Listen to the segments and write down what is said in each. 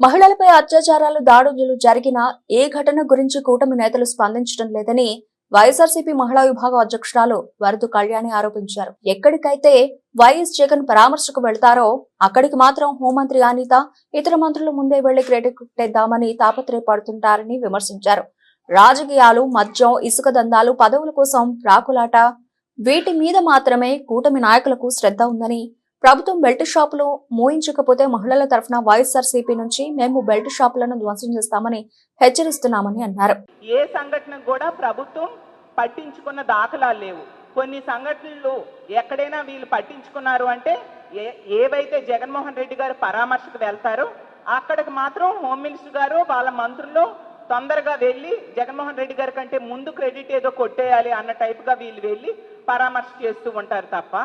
మహిళలపై అత్యాచారాలు దాడులు జరిగిన ఏ ఘటన గురించి కూటమి నేతలు స్పందించడం లేదని వైఎస్ఆర్సీపీ మహిళా విభాగం అధ్యక్షురాలు వరదు కళ్యాణి ఆరోపించారు. ఎక్కడికైతే వైఎస్ జగన్ పరామర్శకు వెళ్తారో అక్కడికి మాత్రం హోంమంత్రి అనిత ఇతర మంత్రులు ముందే వెళ్ళి క్రెడిట్ కొట్టేద్దామని తాపత్రయపడుతుంటారని విమర్శించారు. రాజకీయాలు మద్యం ఇసుక దందాలు పదవుల కోసం రాకులాట వీటి మీద మాత్రమే కూటమి నాయకులకు శ్రద్ధ ఉందని ప్రభుత్వం బెల్ట్ షాపులు మూయించకపోతే మహిళల తరఫున వైఎస్ఆర్సీపీ నుంచి మేము బెల్ట్ షాపులను ధ్వంసం చేస్తామని హెచ్చరిస్తున్నామని అన్నారు. ఏ సంఘటన కూడా ప్రభుత్వం పట్టించుకున్న దాఖలాలు లేవు. కొన్ని సంఘటనలు ఎక్కడైనా వీళ్ళు పట్టించుకున్నారు అంటే ఏ ఏవైతే జగన్మోహన్ రెడ్డి గారు పరామర్శకు వెళ్తారో అక్కడికి మాత్రం హోమ్ మినిస్టర్ గారు వాళ్ళ మంత్రులు తొందరగా వెళ్ళి జగన్మోహన్ రెడ్డి గారి కంటే ముందు క్రెడిట్ ఏదో కొట్టేయాలి అన్న టైప్గా వీళ్ళు వెళ్ళి పరామర్శ చేస్తూ ఉంటారు తప్ప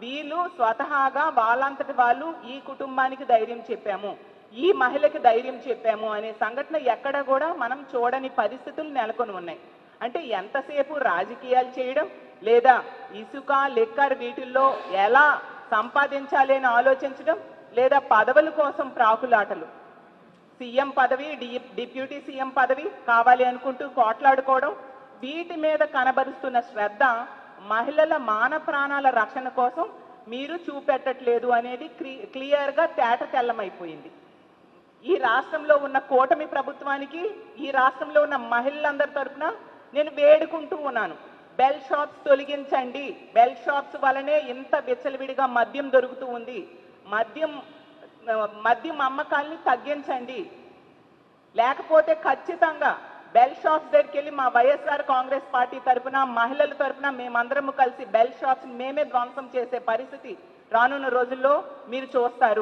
వీళ్ళు స్వతహాగా వాళ్ళంతటి వాళ్ళు ఈ కుటుంబానికి ధైర్యం చెప్పాము. ఈ మహిళకి ధైర్యం చెప్పాము అనే సంఘటన ఎక్కడ కూడా మనం చూడని పరిస్థితులు నెలకొని ఉన్నాయి. అంటే ఎంతసేపు రాజకీయాలు చేయడం లేదా ఇసుక లెక్కర్ వీటిల్లో ఎలా సంపాదించాలి అని ఆలోచించడం లేదా పదవుల కోసం ప్రాకులాటలు. సీఎం పదవి డి- డిప్యూటీ సీఎం పదవి కావాలి అనుకుంటూ కోట్లాడుకోవడం వీటి మీద కనబరుస్తున్న శ్రద్ధ మహిళల మాన ప్రాణాల రక్షణ కోసం మీరు చూపెట్టట్లేదు అనేది క్లి- క్లియర్గా తేట తెల్లమైపోయింది. ఈ రాష్ట్రంలో ఉన్న కూటమి ప్రభుత్వానికి ఈ రాష్ట్రంలో ఉన్న మహిళలందరి తరఫున నేను వేడుకుంటూ ఉన్నాను. బెల్ షాప్స్ తొలగించండి. బెల్ షాప్స్ వలనే ఇంత విచ్చలవిడిగా మద్యం దొరుకుతూ ఉంది. మద్యం మద్యం అమ్మకాల్ని తగ్గించండి. లేకపోతే ఖచ్చితంగా బెల్ షాప్స్ దగ్గరికి వెళ్ళి మా వైఎస్ఆర్ కాంగ్రెస్ పార్టీ తరపున మహిళల తరపున మేమందరము కలిసి బెల్ షాప్స్ మేమే ధ్వంసం చేసే పరిస్థితి రానున్న రోజుల్లో మీరు చూస్తారు.